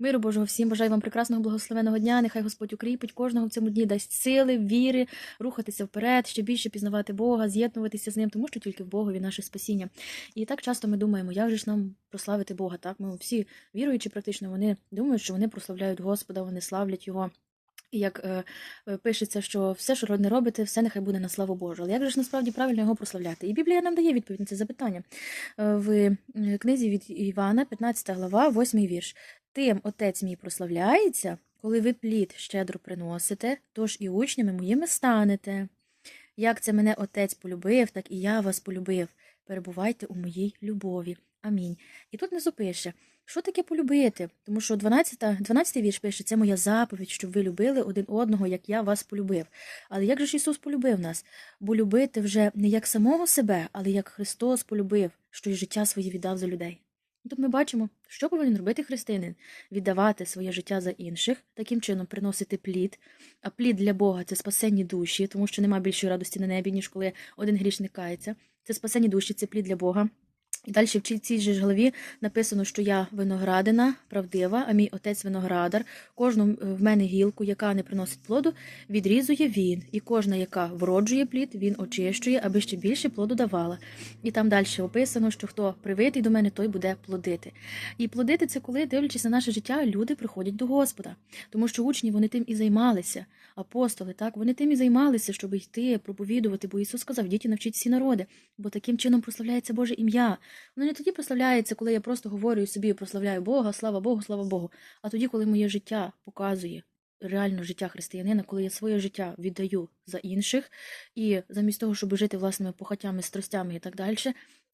Миру Божого всім бажаю вам прекрасного благословеного дня. Нехай Господь укріпить кожного в цьому дні дасть сили, віри, рухатися вперед, ще більше пізнавати Бога, з'єднуватися з ним, тому що тільки в Богові наше спасіння. І так часто ми думаємо, як же ж нам прославити Бога. Так, ми всі віруючі, практично вони думають, що вони прославляють Господа, вони славлять Його. Як е, е, пишеться, що все, що не робите, все нехай буде на славу Божу. Але як же ж насправді правильно його прославляти? І Біблія нам дає відповідь на це запитання Е, в книзі від Івана, 15 глава, 8 вірш. Тим отець мій прославляється, коли ви плід щедро приносите, тож і учнями моїми станете. Як це мене отець полюбив, так і я вас полюбив. Перебувайте у моїй любові. Амінь. І тут не пише, що таке полюбити? Тому що 12, 12 вірш пише, це моя заповідь, щоб ви любили один одного, як я вас полюбив. Але як же ж Ісус полюбив нас? Бо любити вже не як самого себе, але як Христос полюбив, що й життя своє віддав за людей. Тут ми бачимо, що повинен робити християнин віддавати своє життя за інших, таким чином приносити плід. А плід для Бога це спасенні душі, тому що нема більшої радості на небі, ніж коли один грішник кається. Це спасенні душі, це плід для Бога. І далі в цій же ж главі написано, що я виноградина, правдива, а мій отець виноградар. Кожну в мене гілку, яка не приносить плоду, відрізує він, і кожна, яка вроджує плід, він очищує, аби ще більше плоду давала. І там далі описано, що хто привитий до мене, той буде плодити. І плодити це коли, дивлячись на наше життя, люди приходять до Господа, тому що учні вони тим і займалися. Апостоли, так вони тим і займалися, щоб йти, проповідувати, бо Ісус сказав, діти навчіть всі народи, бо таким чином прославляється Боже ім'я. Воно не тоді прославляється, коли я просто говорю собі прославляю Бога, слава Богу, слава Богу. А тоді, коли моє життя показує реально життя християнина, коли я своє життя віддаю за інших, і замість того, щоб жити власними похотями, страстями і так далі,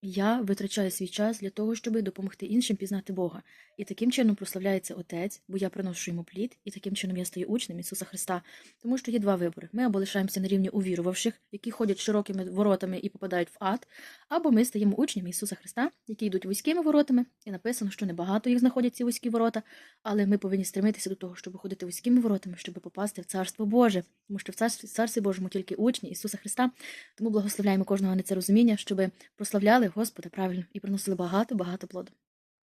я витрачаю свій час для того, щоб допомогти іншим пізнати Бога. І таким чином прославляється Отець, бо я приношу йому плід, і таким чином я стаю учнем Ісуса Христа. Тому що є два вибори: ми або лишаємося на рівні увірувавших, які ходять широкими воротами і попадають в ад, або ми стаємо учнями Ісуса Христа, які йдуть вузькими воротами, і написано, що небагато їх знаходять ці вузькі ворота, але ми повинні стремитися до того, щоб ходити вузькими воротами, щоб попасти в Царство Боже, тому що в Царстві, Царстві Божому тільки учні Ісуса Христа. Тому благословляємо кожного на це розуміння, щоб прославляли Господа правильно і приносили багато багато плоду.